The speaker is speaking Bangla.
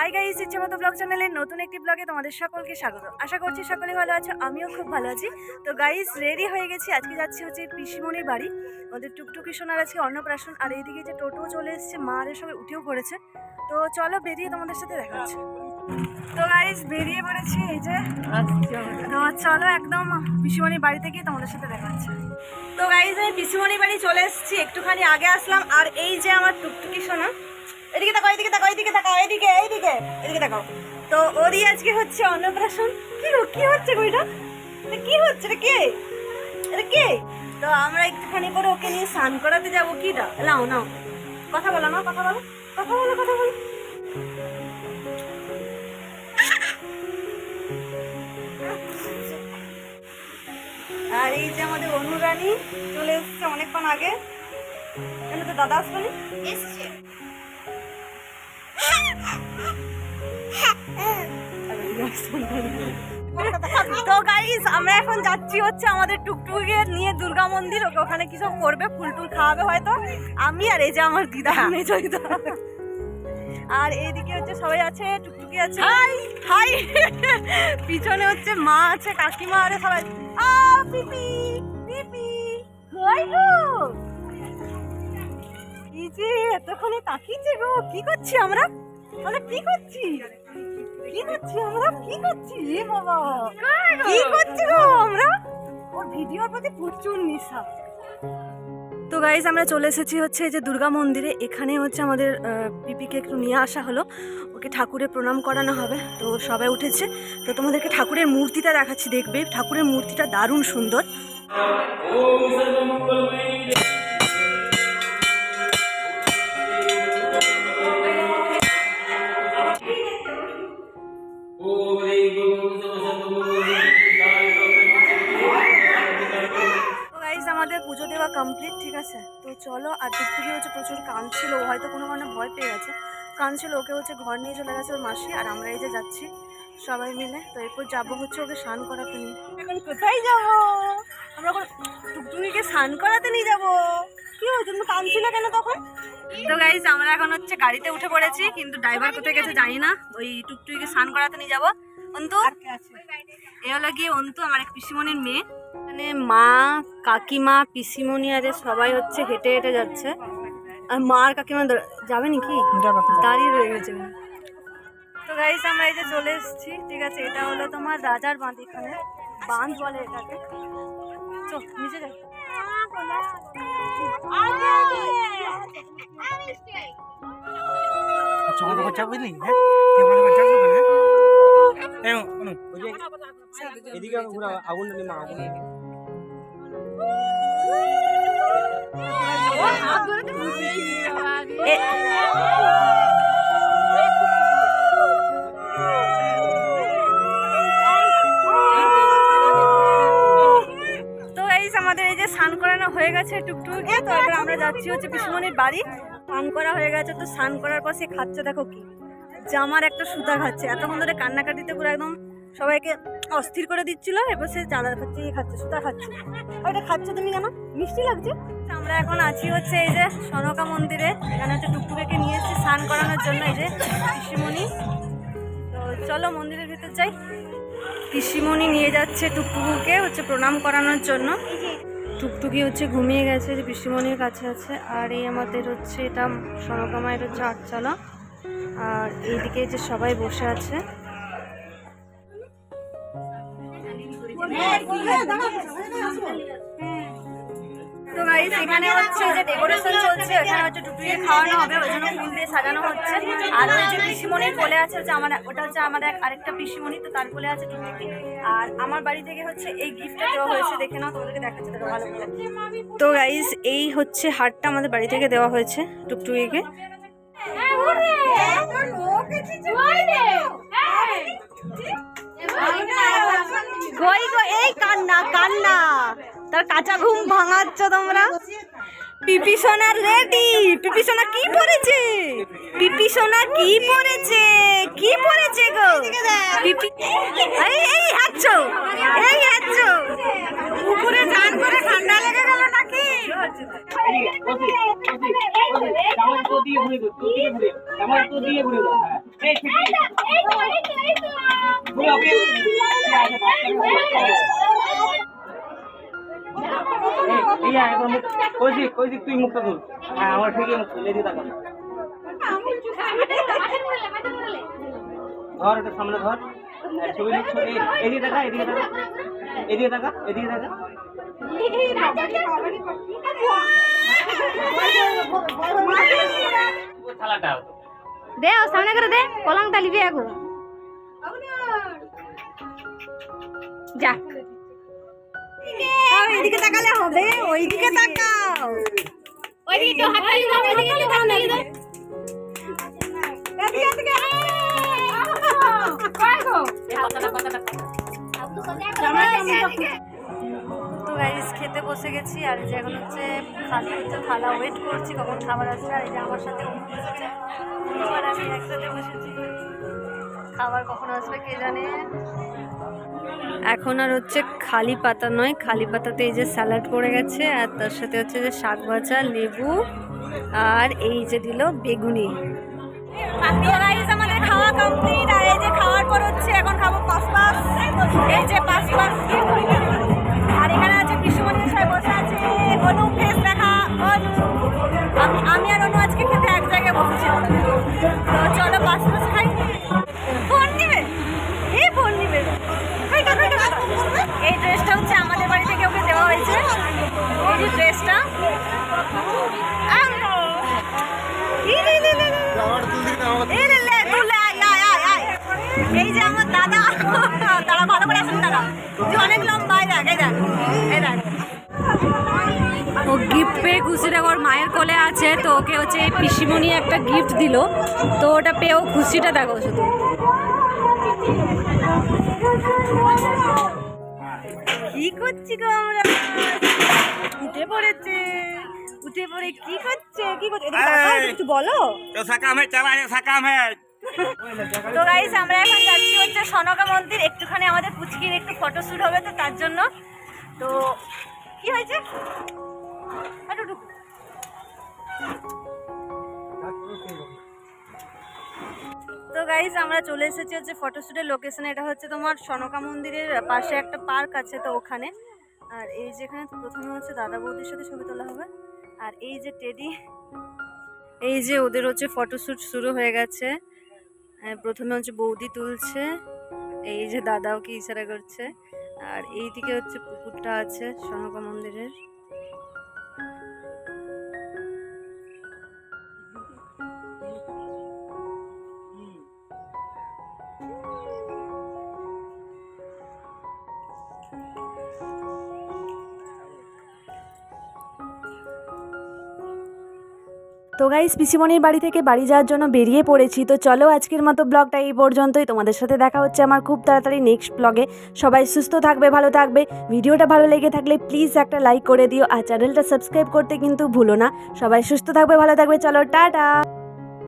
হাই গাইস ইচ্ছে মতো ব্লগ চ্যানেলের নতুন একটি ব্লগে তোমাদের সকলকে স্বাগত। আশা করছি সকলে ভালো আছো, আমিও খুব ভালো আছি। তো গাইস রেডি হয়ে গেছি। আজকে যাচ্ছি হচ্ছে পিসিমণির বাড়ি। ওদের টুকটুকি সোনার আজকে অন্নপ্রাশন, আর এইদিকে যে টোটো চলে এসেছে মারের সঙ্গে উঠেও পড়েছে। তো চলো বেরিয়ে তোমাদের সাথে দেখা হচ্ছে। তো গাইস বেরিয়ে পড়েছি এই যে। তো চলো একদম পিসিমণির বাড়িতে গিয়ে তোমাদের সাথে দেখা হচ্ছে। তো গাইজ আমি পিসিমণির বাড়ি চলে এসেছি। একটুখানি আগে আসলাম, আর এই যে আমার টুকটুকি সোনা এদিকে তাকাও এদিকে তাকাও এদিকে তাকাও, এদিকে এইদিকে এদিকে তাকাও। তো ওরই আজকে হচ্ছে অন্নপ্রাশন। কি কি হচ্ছে গো এটা? কি হচ্ছে? এটা কে? এটা কে? তো আমরা একটুখানি করে ওকে নিয়ে স্নান করাতে যাব কিটা নাও নাও। কথা বলো না, কথা বলো। কথা বলো কথা বলো। আর এই যে আমাদের অনুরানী চলে এসেছে অনেকক্ষণ আগে। কেন তো দাদা আসবে না? তো গাইস আমরা এখন যাচ্ছি হচ্ছে আমাদের টুকটুকে নিয়ে দুর্গা মন্দির। ওকে ওখানে কি সব করবে ফুল টুল খাওয়াবে হয়তো। আমি আর এই যে আমার দিদা মেজো দিদা আর এইদিকে হচ্ছে সবাই আছে টুকটুকি আছে। হাই! হাই! পিছনে হচ্ছে মা আছে কাকিমা আরে সবাই। আ পিপি পিপি। কই গো! কি যে এতক্ষণে তাকিয়েছে গো কি করছি আমরা? আমরা কি করছি কি করছি আমরা কি করছি এ বাবা। কি করছি গো আমরা? ওর ভিডিওর প্রতি প্রচুর নেশা। তো গাইজ আমরা চলে এসেছি হচ্ছে এই যে দুর্গা মন্দিরে। এখানে হচ্ছে আমাদের পিপিকে একটু নিয়ে আসা হলো। ওকে ঠাকুরে প্রণাম করানো হবে। তো সবাই উঠেছে। তো তোমাদেরকে ঠাকুরের মূর্তিটা দেখাচ্ছি দেখবে? ঠাকুরের মূর্তিটা দারুণ সুন্দর। আমাদের পুজো দেওয়া কমপ্লিট ঠিক আছে? তো চলো আর টুকটুকি হচ্ছে প্রচুর কাঁদছিল হয়তো কোনো কারণে ভয় পেয়ে গেছে। কাঁদছিল ওকে হচ্ছে ঘর নিয়ে চলে গেছে ওর মাসি আর আমরা এই যে যাচ্ছি সবাই মিলে। তো এরপর যাব হচ্ছে ওকে স্নান করাতে নিয়ে। এখন কোথায় যাব? আমরা এখন টুকটুকিকে স্নান করাতে নিয়ে যাব। কি হয়েছে তুমি কাঁদছিল কেন তখন? তো গাইজ আমরা এখন হচ্ছে গাড়িতে উঠে পড়েছি কিন্তু ড্রাইভার কোথায় গেছে জানি না। ওই টুকটুকিকে স্নান করাতে নিয়ে যাব। অন্তু? এ হলো গিয়ে অন্তু আমার এক পিসিমণির মেয়ে। মানে মা কাকিমা পিসিমণি আরে সবাই হচ্ছে হেঁটে হেঁটে যাচ্ছে। আর মা আর কাকিমা যাবে নাকি? দাঁড়িয়ে রয়ে গেছে। তো গাইস আমরা এই যে চলে এসেছি ঠিক আছে? এটা হলো তোমার রাজার বাঁধ এখানে। বাঁধ বলে এটাকে। চো নিচে যাই। চোখে বাচ্চা বুঝলি? আমাদের এই যে স্নান করানো হয়ে গেছে টুকটুকে তো এবার আমরা যাচ্ছি হচ্ছে পিসুমনির বাড়ি। স্নান করা হয়ে গেছে তো স্নান করার পর সে খাচ্ছে দেখো কি। জামার একটা সুতা খাচ্ছে। এতক্ষণ ধরে কান্নাকাটিতে পুরো একদম সবাইকে অস্থির করে দিচ্ছিল এবার সে জানার খাচ্ছে ইয়ে খাচ্ছে, সুতা খাচ্ছে। ওইটা খাচ্ছে তুমি জানো? মিষ্টি লাগছে? আমরা এখন আছি হচ্ছে এই যে সনকা মন্দিরে। এখানে হচ্ছে টুকটুকে নিয়ে এসেছি স্নান করানোর জন্য এই যে পিসিমণি। তো চলো মন্দিরের ভিতর যাই। পিসিমণি নিয়ে যাচ্ছে টুকটুকুকে হচ্ছে প্রণাম করানোর জন্য। টুকটুকি হচ্ছে ঘুমিয়ে গেছে, যে পিসিমণির কাছে আছে। আর এই আমাদের হচ্ছে এটা সনকা মায়ের হচ্ছে আটচালা আর এইদিকে যে সবাই বসে আছে। তো গাইস এখানে হচ্ছে যে ডেকোরেশন চলছে, এখানে হচ্ছে টুকটুকি খাওয়ানো হবে, ওই জন্য ফুল দিয়ে সাজানো হচ্ছে। আর ওই যে পিসিমণির কোলে আছে হচ্ছে আমার, ওটা হচ্ছে এক আরেকটা পিসিমণি, তো তার কোলে আছে টুকটুকি আর আমার বাড়ি থেকে হচ্ছে এই গিফটটা দেওয়া হয়েছে, দেখে নাও, তোমাদেরকে দেখাচ্ছে, দেখো ভালো তো গাইস এই হচ্ছে হারটা আমাদের বাড়ি থেকে দেওয়া হয়েছে, টুকটুকিকে। কই গো এই কান্না কান্না তার কাঁচা ঘুম ভাঙাচ্ছ তোমরা পিপি সোনা রেডি পিপি সোনা কি পরেছে পিপি সোনা কি পরেছে কি পরেছে গো পিপি এই এই হাঁচছো এই হাঁচছো উপরে চান করে ঠান্ডা লেগে গেল নাকি জামাই তো দিয়ে ঘুরে দাও, হ্যাঁ। আমার এদিকে এদিকে তাকা, এদিকে। এদিকে। থালাটা দে সামনে করে দে পলংটা লিবি আগু যা এইদিকে তাকালে হবে ওইদিকে তাকাও। ওইদিকে তো দাও ওইদিকে গাইস খেতে বসে গেছি আর এই যে এখন হচ্ছে খালি হচ্ছে থালা ওয়েট করছি কখন খাবার আসবে আর এই যে আমার সাথে আমি একসাথে বসেছি। খাবার কখন আসবে কে জানে? এখন আর হচ্ছে খালি পাতা নয়, খালি পাতাতে এই যে স্যালাড পড়ে গেছে, আর তার সাথে হচ্ছে যে শাক ভাজা, লেবু, আর এই যে দিল বেগুনি। খাওয়া কমপ্লিট আর এই যে খাওয়ার পর হচ্ছে এখন খাব পাস পাস এই যে পাস পাস ও গিফট পেয়ে খুশি দেখো ওর মায়ের কোলে আছে তো ওকে হচ্ছে এই পিসিমণি একটা গিফট দিল। তো ওটা পেয়েও খুশিটা দেখো শুধু। কি করছি গো আমরা? উঠে পড়েছে। উঠে পড়ে কি করছে? কি করছে? একটু বলো। তো সাকাম হ্যাঁ চালা সাকাম। হ্যাঁ তো গাইস আমরা এখন যাচ্ছি হচ্ছে সনকা মন্দির। একটুখানি আমাদের পুচকির একটু ফটোশ্যুট হবে তো তার জন্য। তো কি হয়েছে? তো গাইস আমরা চলে এসেছি হচ্ছে ফটোশ্যুটের লোকেশনে এটা হচ্ছে তোমার সনকা মন্দিরের পাশে একটা পার্ক আছে তো ওখানে। আর এই যেখানে প্রথমে হচ্ছে দাদা বৌদির সাথে ছবি তোলা হবে। আর এই যে টেডি এই যে ওদের হচ্ছে ফটোশ্যুট শুরু হয়ে গেছে। প্রথমে হচ্ছে বৌদি তুলছে। এই যে দাদাও কি ইশারা করছে। আর এইদিকে হচ্ছে পুকুরটা আছে সনকা মন্দিরের। তো গাইস পিসিমণির বাড়ি থেকে বাড়ি যাওয়ার জন্য বেরিয়ে পড়েছি। তো চলো আজকের মতো ব্লগটা এই পর্যন্তই। তোমাদের সাথে দেখা হচ্ছে আমার খুব তাড়াতাড়ি নেক্সট ব্লগে সবাই সুস্থ থাকবে, ভালো থাকবে। ভিডিওটা ভালো লেগে থাকলে প্লিজ একটা লাইক করে দিও। আর চ্যানেলটা সাবস্ক্রাইব করতে কিন্তু ভুলো না। সবাই সুস্থ থাকবে, ভালো থাকবে। চলো, টাটা!